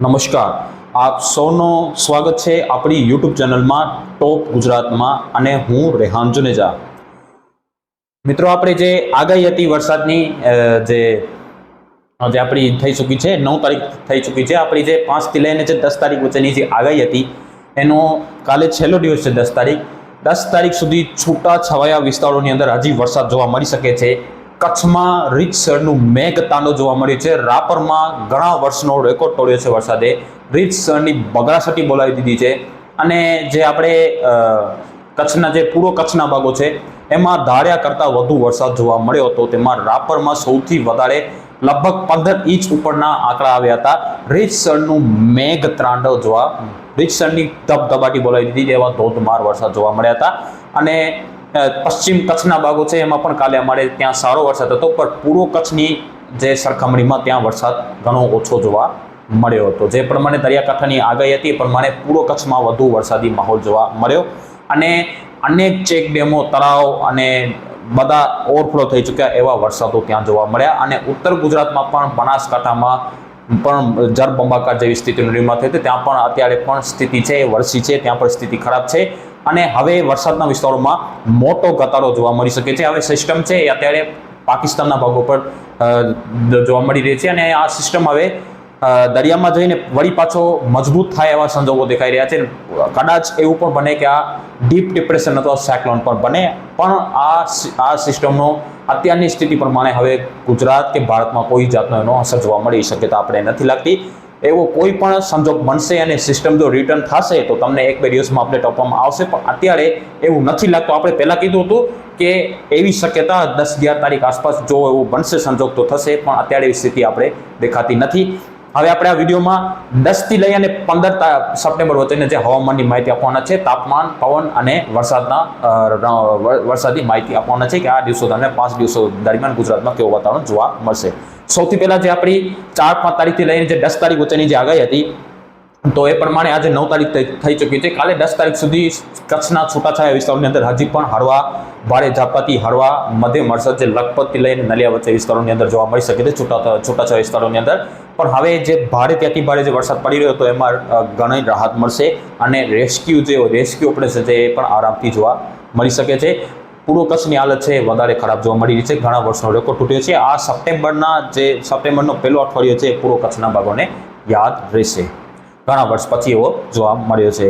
નમસ્કાર. આપ સૌનો સ્વાગત છે આપણી યુટ્યુબ ચેનલમાં ટોપ ગુજરાતમાં અને હું રેહાન જુનેજા. મિત્રો, આપણે જે આગાહી હતી વરસાદની જે જે આપણી થઈ ચૂકી છે, નવ તારીખ થઈ ચૂકી છે, આપણી જે પાંચથી લઈને જે દસ તારીખ વચ્ચેની જે આગાહી હતી, એનો કાલે છેલ્લો દિવસ છે દસ તારીખ. દસ તારીખ સુધી છૂટા છવાયા વિસ્તારોની અંદર હજી વરસાદ જોવા મળી શકે છે. કચ્છમાં રીતસરનું મેઘ તાંડવ જોવા મળ્યું છે. રાપરમાં ઘણા વર્ષનો રેકોર્ડ તોડ્યો છે વરસાદે. રીતસરની બગડાસટી બોલાવી દીધી છે. અને જે આપણે કચ્છના જે પૂર્વ કચ્છના ભાગો છે, એમાં ધાર્યા કરતાં વધુ વરસાદ જોવા મળ્યો હતો. તેમાં રાપરમાં સૌથી વધારે લગભગ પંદર ઇંચ ઉપરના આંકડા આવ્યા હતા. રીતસરનું મેઘ ત્રાંડવ જોવા, રીતસરની ધબધબાટી બોલાવી દીધી એવા ધોધમાર વરસાદ જોવા મળ્યા હતા. અને પશ્ચિમ કચ્છના ભાગો છે, એમાં પણ કાલે અમારે ત્યાં સારો વરસાદ હતો, પણ પૂર્વ કચ્છની જે સરખામણીમાં ત્યાં વરસાદ ઘણો ઓછો જોવા મળ્યો હતો. જે પ્રમાણે દરિયાકાંઠાની આગાહી હતી, એ પ્રમાણે પૂર્વ કચ્છમાં વધુ વરસાદી માહોલ જોવા મળ્યો. અને અનેક ચેક ડેમો તળાવ અને બધા ઓવરફ્લો થઈ ચૂક્યા એવા વરસાદો ત્યાં જોવા મળ્યા. અને ઉત્તર ગુજરાતમાં પણ બનાસકાંઠામાં પણ જળબંબાકાર જેવી સ્થિતિનું નિર્માણ થયું હતું. ત્યાં પણ અત્યારે પણ સ્થિતિ છે, વરસી છે, ત્યાં પણ સ્થિતિ ખરાબ છે. અને હવે વરસાદના વિસ્તારોમાં મોટો ઘટાડો જોવા મળી શકે છે. હવે સિસ્ટમ છે એ અત્યારે પાકિસ્તાનના ભાગો પર જોવા મળી રહી છે. અને આ સિસ્ટમ હવે દરિયામાં જઈને વળી પાછો મજબૂત થાય એવા સંજોગો દેખાઈ રહ્યા છે. કદાચ એવું પણ બને કે આ ડીપ ડિપ્રેશન અથવા સાયક્લોન પણ બને. પણ આ આ સિસ્ટમનો અત્યારની સ્થિતિ પ્રમાણે હવે ગુજરાત કે ભારતમાં કોઈ જાતનો એનો અસર જોવા મળી શક્યતા આપણે નથી લાગતી. એવો કોઈ પણ સંજોગ બનશે અને સિસ્ટમ જો રિટર્ન થશે તો તમને એક બે દિવસમાં અપડેટ આપવામાં આવશે. પણ અત્યારે એવું નથી લાગતું. આપણે પહેલાં કીધું હતું કે એવી શક્યતા દસ અગિયાર તારીખ આસપાસ જો એવું બનશે, સંજોગ તો થશે, પણ અત્યારે એવી સ્થિતિ આપણે દેખાતી નથી. હવે આપણે આ વિડીયોમાં દસથી લઈ અને પંદર સપ્ટેમ્બર વચ્ચેને જે હવામાનની માહિતી આપવાના છે તાપમાન પવન અને વરસાદના અ, ર- વ- વરસાદી માહિતી આપવાના છે કે આ દિવસો તમને પાંચ દિવસો દરમિયાન ગુજરાતમાં કેવું વાતાવરણ જોવા મળશે. સૌથી પહેલાં જે આપણી ચાર પાંચ તારીખથી લઈને જે દસ તારીખ વચ્ચેની જે આગાહી હતી તો એ પ્રમાણે આજે નવ તારીખ થઈ- ચૂકી છે. કાલે દસ તારીખ સુધી કચ્છના છૂટાછાયા વિસ્તારોની અંદર હજી પણ હળવા ભારે ઝાપટાથી હળવા, મધ્યમ વરસાદ જે લખપતથી લઈને નલિયા વચ્ચે વિસ્તારોની અંદર જોવા મળી શકે છે, છૂટા છૂટાછવાયા વિસ્તારોની અંદર. પણ હવે જે ભારે, ત્યાંથી ભારે જે વરસાદ પડી રહ્યો હતો, એમાં ઘણી રાહત મળશે અને રેસ્ક્યુ જે રેસ્ક્યુ ઓપરેશન છે, એ પણ આરામથી જોવા મળી શકે છે. પૂર્વ કચ્છની હાલત છે, વધારે ખરાબ જોવા મળી રહી છે, ઘણા વર્ષનો રેકોર્ડ તૂટ્યો છે. આ સપ્ટેમ્બરના જે, સપ્ટેમ્બરનો પહેલો અઠવાડિયો છે, એ પૂર્વ કચ્છના ભાગોને યાદ રહેશે. ઘણા વર્ષ પછી એવો જોવા મળ્યો છે.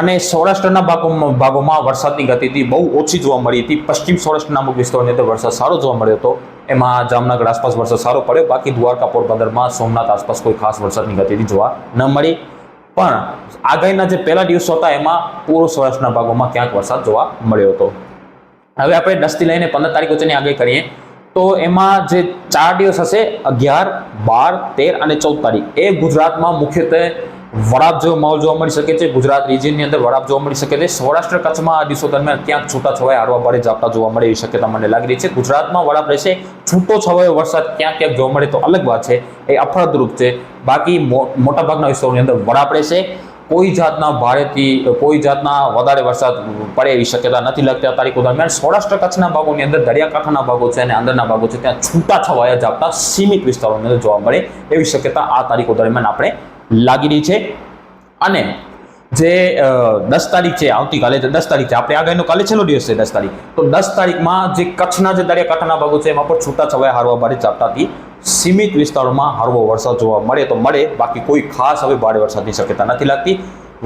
અને સૌરાષ્ટ્રના ભાગોમાં ભાગોમાં વરસાદની ગતિથી બહુ ઓછી જોવા મળી હતી. પશ્ચિમ સૌરાષ્ટ્રના અમુક વિસ્તારોની અંદર વરસાદ સારો જોવા મળ્યો હતો. એમાં જામનગર આસપાસ વરસાદ સારો પડ્યો. બાકી દ્વારકા પોરબંદરમાં સોમનાથ આસપાસ કોઈ ખાસ વરસાદની ગતિથી જોવા ન મળી. પણ આગાહીના જે પહેલા દિવસો હતા, એમાં પૂર્વ સૌરાષ્ટ્રના ભાગોમાં ક્યાંક વરસાદ જોવા મળ્યો હતો. હવે આપણે દસથી લઈને પંદર તારીખ વચ્ચેની આગાહી કરીએ. તો એમાં જે ચાર દિવસ હશે, અગિયાર, બાર, તેર અને ચૌદ તારીખ. એ ગુજરાતમાં મુખ્યત્વે વરાપ જેવો માહોલ જોવા મળી શકે છે. ગુજરાત રિજિયનની અંદર વરાપ જોવા મળી શકે છે. સૌરાષ્ટ્ર કચ્છમાં આ દિવસો દરમિયાન ક્યાંક છૂટા છવાયા હળવા ભારે ઝાપટા જોવા મળે એવી શક્યતા મને લાગી રહી છે. ગુજરાતમાં વરાપ રહેશે. છૂટો છવાયો વરસાદ ક્યાંક ક્યાંક જોવા મળે તો અલગ વાત છે. એ અફળદરૂપ છે. બાકી મોટાભાગના વિસ્તારોની અંદર વરાપ રહેશે. કોઈ જાતના ભારેથી, કોઈ જાતના વધારે વરસાદ પડે એવી શક્યતા નથી લાગતી. આ તારીખો દરમિયાન સૌરાષ્ટ્ર કચ્છના ભાગોની અંદર, દરિયાકાંઠાના ભાગો છે અને અંદરના ભાગો છે, ત્યાં છૂટા છવાયા ઝાપટા સીમિત વિસ્તારોની અંદર જોવા મળે એવી શક્યતા આ તારીખો દરમિયાન આપણે લાગી રહી છે. અને જે દસ તારીખ છે, આવતીકાલે દસ તારીખ છે, આપણે આગળનો કાલે છેલ્લો દિવસ છે દસ તારીખ. તો દસ તારીખમાં જે કચ્છના જે દરિયાકાંઠાના ભાગો છે, એમાં પણ છૂટા છવાયા હારવા ભારે ઝાપટાથી સીમિત વિસ્તારોમાં હળવો વરસાદ જોવા મળે તો મળે. બાકી કોઈ ખાસ હવે ભારે વરસાદની શક્યતા નથી લાગતી.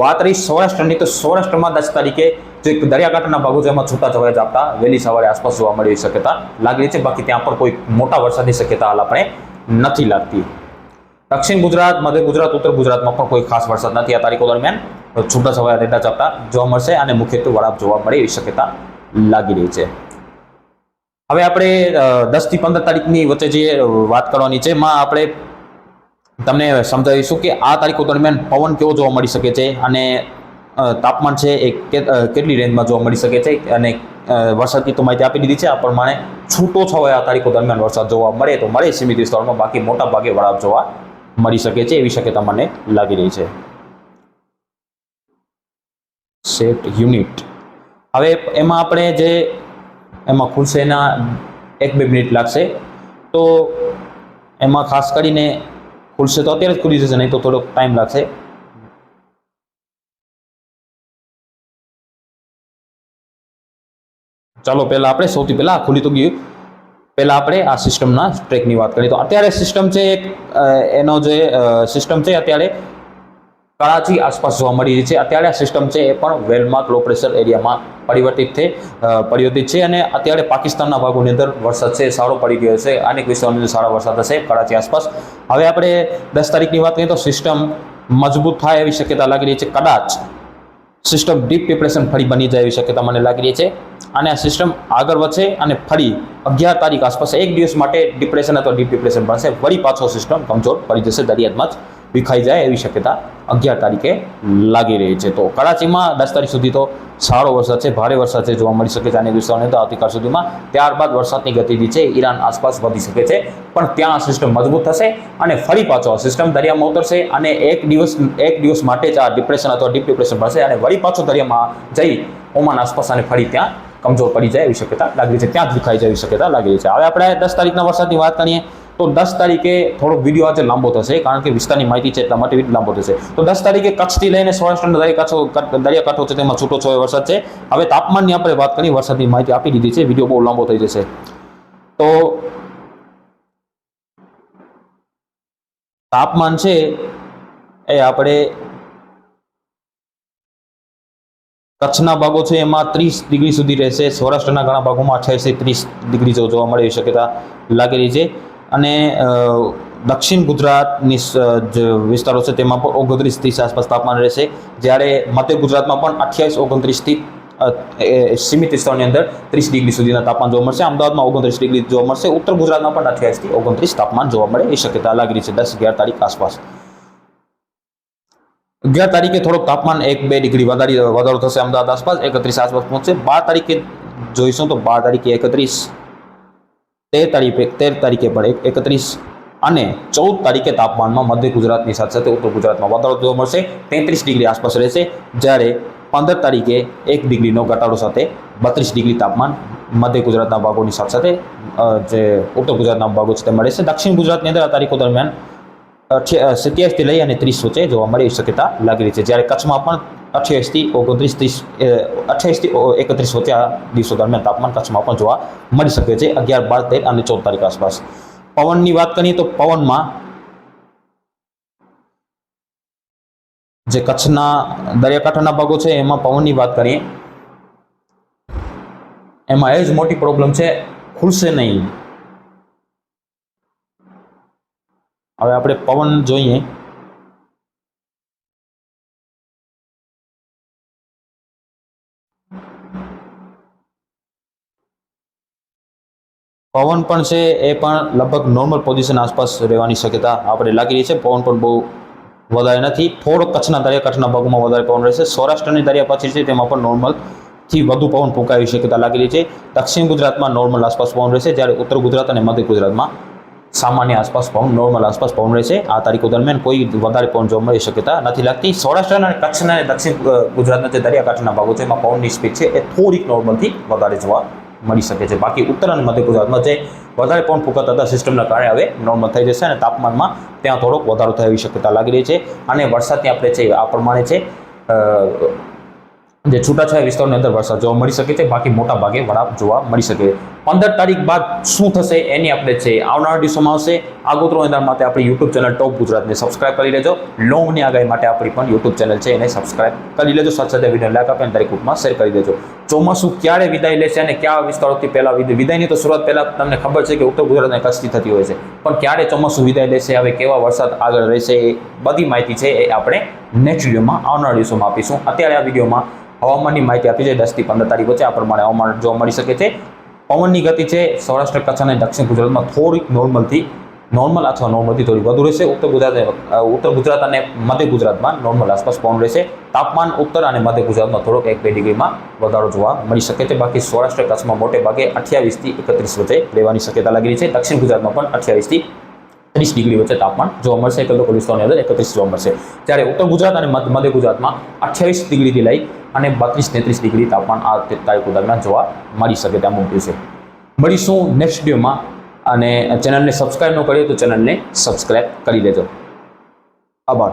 વાત રહી સૌરાષ્ટ્રની, તો સૌરાષ્ટ્રમાં દસ તારીખે જે દરિયાકાંઠાના ભાગો છે, એમાં છૂટા છવાયા ઝાપટા વહેલી સવારે આસપાસ જોવા મળે શક્યતા લાગી છે. બાકી ત્યાં પણ કોઈ મોટા વરસાદની શક્યતા હાલ આપણે નથી લાગતી. દક્ષિણ ગુજરાત, મધ્ય ગુજરાત, ઉત્તર ગુજરાતમાં પણ કોઈ ખાસ વરસાદ નથી. આ તારીખો દરમિયાન છૂટા છવાયા રેટા ઝાપટા જોવા મળશે અને મુખ્યત્વે વરાપ જોવા મળે એવી શક્યતા લાગી રહી છે. હવે આપણે દસથી પંદર તારીખની વચ્ચે જે વાત કરવાની છે, એમાં આપણે તમને સમજાવીશું કે આ તારીખો દરમિયાન પવન કેવો જોવા મળી શકે છે અને તાપમાન છે એ કેટલી રેન્જમાં જોવા મળી શકે છે અને વરસાદની તો માહિતી આપી દીધી છે. આ પ્રમાણે છૂટો છવાયા આ તારીખો દરમિયાન વરસાદ જોવા મળે તો મળે. સીમિત વિસ્તારોમાં બાકી મોટા ભાગે વરાપ જોવા મળી શકે છે, એવી શક્યતા મને લાગી રહી છે. સેટ યુનિટ હવે એમાં આપણે જે, એમાં ખુલશે એના એક બે મિનિટ લાગશે. તો એમાં ખાસ કરીને ખુલશે તો અત્યારે જ ખુલી જશે, નહીં તો થોડોક ટાઈમ લાગશે. ચાલો, પહેલાં આપણે સૌથી પહેલાં ખુલી તો ગયું. પહેલા આપણે આ સિસ્ટમના ટ્રેકની વાત કરીએ. તો અત્યારે સિસ્ટમ છે એક એનો જે સિસ્ટમ છે અત્યારે કરાચી આસપાસ જોવા મળી રહી છે. અત્યારે આ સિસ્ટમ છે એ પણ વેલમાર્ક લો પ્રેશર એરિયામાં પરિવર્તિત થઈ પરિવર્તિત છે અને અત્યારે પાકિસ્તાનના ભાગોની અંદર વરસાદ છે, સારો પડી ગયો છે. અનેક વિસ્તારોની અંદર સારો વરસાદ હશે કરાચી આસપાસ. હવે આપણે દસ તારીખની વાત કરીએ તો સિસ્ટમ મજબૂત થાય એવી શક્યતા લાગી રહી છે. કદાચ સિસ્ટમ ડીપ ડિપ્રેશન ફરી બની જાય એવી શક્યતા મને લાગી રહી છે. અને આ સિસ્ટમ આગળ વધશે અને ફરી અગિયાર તારીખ આસપાસ એક દિવસ માટે ડિપ્રેશન અથવા ડીપ ડિપ્રેશન બનશે. ફરી પાછો સિસ્ટમ કમજોર પડી જશે, દરિયામાં જ વિખાઈ જાય એવી શક્યતા અગિયાર તારીખે લાગી રહી છે. તો કરાચીમાં દસ તારીખ સુધી તો સારો વરસાદ છે, ભારે વરસાદ છે, જોવા મળી શકે છે અનેક દિવસોને તો આવતીકાલ સુધીમાં. ત્યારબાદ વરસાદની ગતિવિધિ છે, ઈરાન આસપાસ વધી શકે છે, પણ ત્યાં આ સિસ્ટમ મજબૂત થશે અને ફરી પાછો આ સિસ્ટમ દરિયામાં ઉતરશે અને એક દિવસ એક દિવસ માટે જ આ ડિપ્રેશન અથવા ડીપ ડિપ્રેશન બનશે અને વળી પાછો દરિયામાં જઈ ઓમાન આસપાસ અને ફરી ત્યાં કમજોર પડી જાય એવી શક્યતા લાગી છે. ત્યાં જ દુખાઈ જાય એવી શક્યતા લાગી છે. હવે આપણે દસ તારીખના વરસાદની વાત કરીએ, તો દસ તારીખે થોડોક વીડિયો આજે લાંબો થશે, કારણ કે વિસ્તારની માહિતી છે એટલા માટે લાંબો થશે. તો દસ તારીખે કચ્છથી લઈને સૌરાષ્ટ્રના દરિયાકાંઠો દરિયાકાંઠો છે તેમાં છૂટો છવાયો વરસાદ છે. હવે તાપમાનની આપણે વાત કરીએ, વરસાદની માહિતી આપી દીધી છે. વીડિયો બહુ લાંબો થઈ જશે. તો તાપમાન છે એ આપણે કચ્છના ભાગો છે, એમાં ત્રીસ ડિગ્રી સુધી રહેશે. સૌરાષ્ટ્રના ઘણા ભાગોમાં અઠ્યાવીસથી ત્રીસ ડિગ્રી જેવું જોવા મળે એવી શક્યતા લાગી રહી છે. અને દક્ષિણ ગુજરાતની જે વિસ્તારો છે, તેમાં પણ ઓગણત્રીસ ત્રીસ આસપાસ તાપમાન રહેશે. જ્યારે મધ્ય ગુજરાતમાં પણ અઠ્યાવીસ ઓગણત્રીસથી સીમિત વિસ્તારોની અંદર ત્રીસ ડિગ્રી સુધીના તાપમાન જોવા મળશે. અમદાવાદમાં ઓગણત્રીસ ડિગ્રી જોવા મળશે. ઉત્તર ગુજરાતમાં પણ અઠ્યાવીસથી ઓગણત્રીસ તાપમાન જોવા મળે એ શક્યતા લાગી છે. દસ, અગિયાર તારીખ આસપાસ. અગિયાર તારીખે થોડોક તાપમાન એક બે ડિગ્રી વધારી વધારો થશે અમદાવાદ આસપાસ, એકત્રીસ આસપાસ પહોંચશે. બાર તારીખે જોઈશું તો બાર તારીખે એકત્રીસ, તેર તારીખે તેર તારીખે પણ એકત્રીસ અને ચૌદ તારીખે તાપમાનમાં મધ્ય ગુજરાતની સાથે સાથે ઉત્તર ગુજરાતમાં વધારો જોવા મળશે. તેત્રીસ ડિગ્રી આસપાસ રહેશે. જ્યારે પંદર તારીખે એક ડિગ્રીનો ઘટાડો સાથે બત્રીસ ડિગ્રી તાપમાન મધ્ય ગુજરાતના ભાગોની સાથે સાથે જે ઉત્તર ગુજરાતના ભાગો છે તેમાં રહેશે. દક્ષિણ ગુજરાતની અંદર આ તારીખો દરમિયાન સત્યાવીસથી લઈ અને ત્રીસ વચ્ચે જોવા મળે એવી શક્યતા લાગી રહી છે. જ્યારે કચ્છમાં પણ અઠ્યાવીસથી ઓગણત્રીસ ત્રીસ અઠ્યાવીસથી એકત્રીસ વચ્ચે આ દિવસો દરમિયાન તાપમાન કચ્છમાં પણ જોવા મળી શકે છે. અગિયાર, બાર, તેર અને ચૌદ તારીખ આસપાસ. પવનની વાત કરીએ તો પવનમાં જે કચ્છના દરિયાકાંઠાના ભાગો છે, એમાં પવનની વાત કરીએ, એમાં એ જ મોટી પ્રોબ્લેમ છે, ખુલશે નહીં. હવે આપણે પવન જોઈએ. પવન પણ છે એ પણ લગભગ નોર્મલ પોઝિશન આસપાસ રહેવાની શક્યતા આપણે લાગી રહી છે. પવન પણ બહુ વધારે નથી. થોડો કચ્છના દરિયાકાંઠાના ભાગમાં વધારે પવન રહેશે. સૌરાષ્ટ્રની દરિયા પછી છે તેમાં પણ નોર્મલથી વધુ પવન ફૂંકાવી શક્યતા લાગી રહી છે. દક્ષિણ ગુજરાતમાં નોર્મલ આસપાસ પવન રહેશે. જ્યારે ઉત્તર ગુજરાત અને મધ્ય ગુજરાતમાં સામાન્ય આસપાસ પવન નોર્મલ આસપાસ પવન રહેશે. આ તારીખો દરમિયાન કોઈ વધારે પવન જોવા મળી શક્યતા નથી લાગતી. સૌરાષ્ટ્ર અને કચ્છના અને દક્ષિણ ગુજરાતના જે દરિયાકાંઠાના ભાગો છે, એમાં પવનની સ્પીડ છે એ થોડીક નોર્મલથી વધારે જોવા મળી શકે છે. બાકી ઉત્તર અને મધ્ય ગુજરાતમાં જે વધારે પવન ફૂંકાતા હતા સિસ્ટમના કારણે હવે નોર્મલ થઈ જશે અને તાપમાનમાં ત્યાં થોડોક વધારો થઈ શક્યતા લાગી રહી છે. અને વરસાદની આપણે છે આ પ્રમાણે છે જે છૂટાછવાયા વિસ્તારોની અંદર વરસાદ જોવા મળી શકે છે. બાકી મોટા ભાગે વરાપ જોવા મળી શકે પંદર તારીખ બાદ શું થશે એની આપણે છે આવનારા દિવસોમાં આવશે. આગોતરો નિદાન માટે આપણી યુટ્યુબ ચેનલ ટોપ ગુજરાતને સબસ્ક્રાઇબ કરી લેજો. લોંગની આગાહી માટે આપણી પણ યુટ્યુબ ચેનલ છે એને સબસ્ક્રાઇબ કરી લેજો. સાથે સાથે વીડિયો લાઈક આપે દરેક ગ્રુપમાં શેર કરી દેજો. ચોમાસું ક્યારે વિદાય લેશે અને કયા વિસ્તારોથી પહેલા વિદાયની તો શરૂઆત પહેલાં તમને ખબર છે કે ઉત્તર ગુજરાત અને કચ્છથી થતી હોય છે. પણ ક્યારે ચોમાસું વિદાય લેશે, હવે કેવા વરસાદ આગળ રહેશે એ બધી માહિતી છે એ આપણે નેક્સ્ટ વિડીયોમાં આવનારા દિવસોમાં આપીશું. અત્યારે આ વિડીયોમાં હવામાનની માહિતી આપી છે. દસથી પંદર તારીખ વચ્ચે આ પ્રમાણે હવામાન જોવા મળી શકે છે. પવનની ગતિ છે સૌરાષ્ટ્ર કચ્છ અને દક્ષિણ ગુજરાતમાં થોડીક નોર્મલથી નોર્મલ અથવા નોર્મલથી થોડી વધુ રહેશે. ઉત્તર ગુજરાત ઉત્તર ગુજરાત અને મધ્ય ગુજરાતમાં નોર્મલ આસપાસ પવન રહેશે. તાપમાન ઉત્તર અને મધ્ય ગુજરાતમાં થોડોક એક બે ડિગ્રીમાં વધારો જોવા મળી શકે છે. બાકી સૌરાષ્ટ્ર કચ્છમાં મોટે ભાગે અઠ્યાવીસથી એકત્રીસ વચ્ચે રહેવાની શક્યતા લાગી રહી છે. દક્ષિણ ગુજરાતમાં પણ અઠ્યાવીસથી ત્રીસ ડિગ્રી વચ્ચે તાપમાન જોવા મળશે. એક લોકો વિસ્તારોની અંદર એકત્રીસ જોવા મળશે. જ્યારે ઉત્તર ગુજરાત અને મધ્ય ગુજરાતમાં અઠ્યાવીસ ડિગ્રીથી લઈ અને બત્રીસ, તેત્રીસ ડિગ્રી તાપમાન આ તારીખો દરમિયાન જોવા મળી શકે ત્યાં મૂક્યું છે. મળીશું નેક્સ્ટ વિડીયોમાં અને ચેનલને સબસ્ક્રાઈબ ન કરીએ તો ચેનલને સબસ્ક્રાઈબ કરી લેજો. આભાર.